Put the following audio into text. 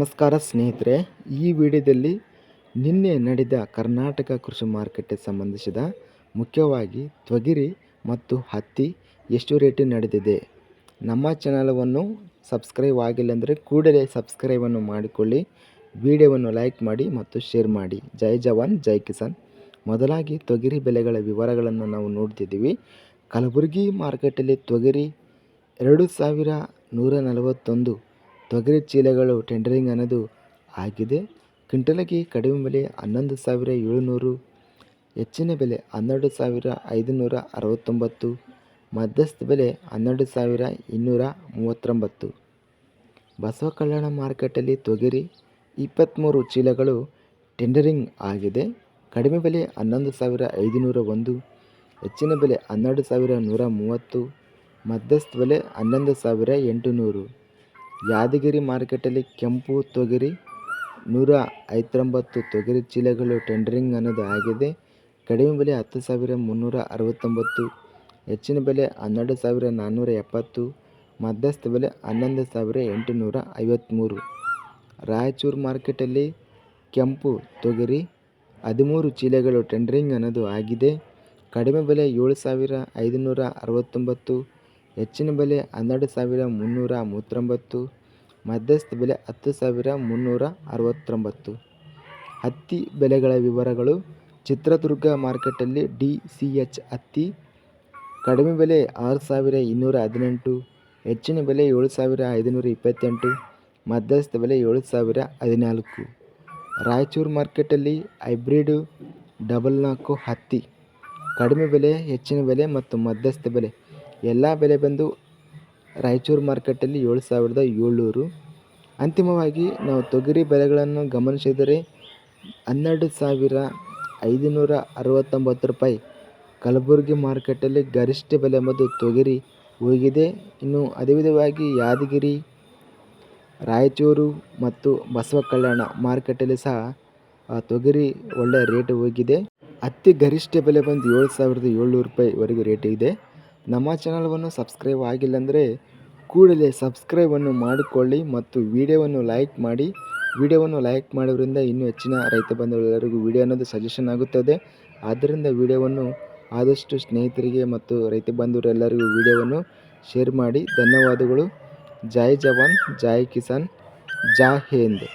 ನಮಸ್ಕಾರ ಸ್ನೇಹಿತರೆ, ಈ ವಿಡಿಯೋದಲ್ಲಿ ನಿನ್ನೆ ನಡೆದ ಕರ್ನಾಟಕ ಕೃಷಿ ಮಾರುಕಟ್ಟೆ ಸಂಬಂಧಿಸಿದ ಮುಖ್ಯವಾಗಿ ತ್ವಗಿರಿ ಮತ್ತು ಹತ್ತಿ ಎಷ್ಟು ರೇಟಿಗೆ ನಡೆದಿದೆ. ನಮ್ಮ ಚಾನಲವನ್ನು ಸಬ್ಸ್ಕ್ರೈಬ್ ಆಗಿಲ್ಲ ಅಂದರೆ ಕೂಡಲೇ ಸಬ್ಸ್ಕ್ರೈಬನ್ನು ಮಾಡಿಕೊಳ್ಳಿ, ವಿಡಿಯೋವನ್ನು ಲೈಕ್ ಮಾಡಿ ಮತ್ತು ಶೇರ್ ಮಾಡಿ. ಜೈ ಜವಾನ್, ಜೈ ಕಿಸಾನ್. ಮೊದಲಾಗಿ ತೊಗರಿ ಬೆಲೆಗಳ ವಿವರಗಳನ್ನು ನಾವು ನೋಡ್ತಿದ್ದೀವಿ. ಕಲಬುರಗಿ ಮಾರುಕಟ್ಟೆಯಲ್ಲಿ ತೊಗರಿ ಎರಡು ಸಾವಿರ ನೂರ ನಲವತ್ತೊಂದು ತೊಗರಿ ಚೀಲಗಳು ಟೆಂಡರಿಂಗ್ ಅನ್ನೋದು ಆಗಿದೆ. ಕ್ವಿಂಟಲಿಗೆ ಕಡಿಮೆ ಬೆಲೆ ಹನ್ನೊಂದು ಸಾವಿರ ಏಳುನೂರು, ಹೆಚ್ಚಿನ ಬೆಲೆ ಹನ್ನೆರಡು ಸಾವಿರ ಐದುನೂರ ಅರವತ್ತೊಂಬತ್ತು, ಮಧ್ಯಸ್ಥ ಬೆಲೆ ಹನ್ನೆರಡು ಸಾವಿರ ಇನ್ನೂರ ಮೂವತ್ತೊಂಬತ್ತು. ಬಸವ ಕಲ್ಯಾಣ ಮಾರುಕಟ್ಟೆಯಲ್ಲಿ ತೊಗರಿ ಇಪ್ಪತ್ತ್ಮೂರು ಚೀಲಗಳು ಟೆಂಡರಿಂಗ್ ಆಗಿದೆ. ಕಡಿಮೆ ಬೆಲೆ ಹನ್ನೊಂದು ಸಾವಿರ ಐದುನೂರ ಒಂದು, ಹೆಚ್ಚಿನ ಬೆಲೆ ಹನ್ನೆರಡು ಸಾವಿರ ನೂರ ಮೂವತ್ತು, ಮಧ್ಯಸ್ಥ ಬೆಲೆ ಹನ್ನೊಂದು ಸಾವಿರ ಎಂಟುನೂರು. ಯಾದಗಿರಿ ಮಾರ್ಕೆಟಲ್ಲಿ ಕೆಂಪು ತೊಗರಿ ನೂರ ಐವತ್ತೊಂಬತ್ತು ತೊಗರಿ ಚೀಲಗಳು ಟೆಂಡರಿಂಗ್ ಅನ್ನೋದು ಆಗಿದೆ. ಕಡಿಮೆ ಬೆಲೆ ಹತ್ತು ಸಾವಿರ ಮುನ್ನೂರ ಅರವತ್ತೊಂಬತ್ತು, ಹೆಚ್ಚಿನ ಬೆಲೆ ಹನ್ನೆರಡು ಸಾವಿರ ನಾನ್ನೂರ ಎಪ್ಪತ್ತು, ಮಧ್ಯಸ್ಥ ಬೆಲೆ ಹನ್ನೊಂದು ಸಾವಿರ ಎಂಟುನೂರ ಐವತ್ತ್ಮೂರು ರಾಯಚೂರು ಮಾರ್ಕೆಟಲ್ಲಿ ಕೆಂಪು ತೊಗರಿ ಹದಿಮೂರು ಚೀಲಗಳು ಟೆಂಡರಿಂಗ್ ಅನ್ನೋದು ಆಗಿದೆ. ಕಡಿಮೆ ಬೆಲೆ ಏಳು ಸಾವಿರ ಐದುನೂರ ಅರವತ್ತೊಂಬತ್ತು ಹೆಚ್ಚಿನ ಬೆಲೆ ಹನ್ನೆರಡು ಸಾವಿರ ಮುನ್ನೂರ ಮೂವತ್ತೊಂಬತ್ತು, ಮಧ್ಯಸ್ಥ ಬೆಲೆ ಹತ್ತು ಸಾವಿರ ಮುನ್ನೂರ ಅರವತ್ತೊಂಬತ್ತು. ಹತ್ತಿ ಬೆಲೆಗಳ ವಿವರಗಳು, ಚಿತ್ರದುರ್ಗ ಮಾರ್ಕೆಟಲ್ಲಿ ಡಿ ಸಿ ಎಚ್ ಹತ್ತಿ, ಕಡಿಮೆ ಬೆಲೆ ಆರು ಸಾವಿರ ಇನ್ನೂರ ಹದಿನೆಂಟು, ಹೆಚ್ಚಿನ ಬೆಲೆ ಏಳು ಸಾವಿರ ಐದುನೂರ ಇಪ್ಪತ್ತೆಂಟು, ಮಧ್ಯಸ್ಥ ಬೆಲೆ ಏಳು ಸಾವಿರ ಹದಿನಾಲ್ಕು. ರಾಯಚೂರು ಮಾರ್ಕೆಟಲ್ಲಿ ಹೈಬ್ರಿಡು ಡಬಲ್ ನಾಲ್ಕು ಹತ್ತಿ, ಕಡಿಮೆ ಬೆಲೆ, ಹೆಚ್ಚಿನ ಬೆಲೆ ಮತ್ತು ಮಧ್ಯಸ್ಥ ಬೆಲೆ. ಎಲ್ಲ ಬೆಲೆ ಬಂದು ರಾಯಚೂರು ಮಾರ್ಕೆಟಲ್ಲಿ ಏಳು ಸಾವಿರದ ಏಳ್ನೂರು. ಅಂತಿಮವಾಗಿ ನಾವು ತೊಗರಿ ಬೆಲೆಗಳನ್ನು ಗಮನಿಸಿದರೆ ಹನ್ನೆರಡು ಸಾವಿರ ಐದುನೂರ ಅರವತ್ತೊಂಬತ್ತು ರೂಪಾಯಿ. ಕಲಬುರಗಿ ಮಾರ್ಕೆಟಲ್ಲಿ ಗರಿಷ್ಠ ಬೆಲೆ ಎಂಬುದು ತೊಗರಿ ಹೋಗಿದೆ. ಇನ್ನು ಅದೇ ವಿಧವಾಗಿ ಯಾದಗಿರಿ, ರಾಯಚೂರು ಮತ್ತು ಬಸವ ಕಲ್ಯಾಣ ಮಾರ್ಕೆಟಲ್ಲಿ ಸಹ ತೊಗರಿ ಒಳ್ಳೆಯ ರೇಟ್ ಹೋಗಿದೆ. ಅತಿ ಗರಿಷ್ಠ ಬೆಲೆ ಬಂದು ಏಳು ಸಾವಿರದ ಏಳ್ನೂರು ರೂಪಾಯಿವರೆಗೂ ರೇಟ್ ಇದೆ. ನಮ್ಮ ಚಾನಲ್ವನ್ನು ಸಬ್ಸ್ಕ್ರೈಬ್ ಆಗಿಲ್ಲ ಅಂದರೆ ಕೂಡಲೇ ಸಬ್ಸ್ಕ್ರೈಬನ್ನು ಮಾಡಿಕೊಳ್ಳಿ ಮತ್ತು ವಿಡಿಯೋವನ್ನು ಲೈಕ್ ಮಾಡಿ. ವಿಡಿಯೋವನ್ನು ಲೈಕ್ ಮಾಡೋದ್ರಿಂದ ಇನ್ನೂ ಹೆಚ್ಚಿನ ರೈತ ಬಂಧುಗಳೆಲ್ಲರಿಗೂ ವಿಡಿಯೋ ಅನ್ನೋದು ಸಜೆಷನ್ ಆಗುತ್ತದೆ. ಆದ್ದರಿಂದ ವಿಡಿಯೋವನ್ನು ಆದಷ್ಟು ಸ್ನೇಹಿತರಿಗೆ ಮತ್ತು ರೈತ ಬಂಧುವರೆಲ್ಲರಿಗೂ ವಿಡಿಯೋವನ್ನು ಶೇರ್ ಮಾಡಿ. ಧನ್ಯವಾದಗಳು. ಜೈ ಜವಾನ್, ಜೈ ಕಿಸಾನ್, ಜಾ ಹಿಂದ್.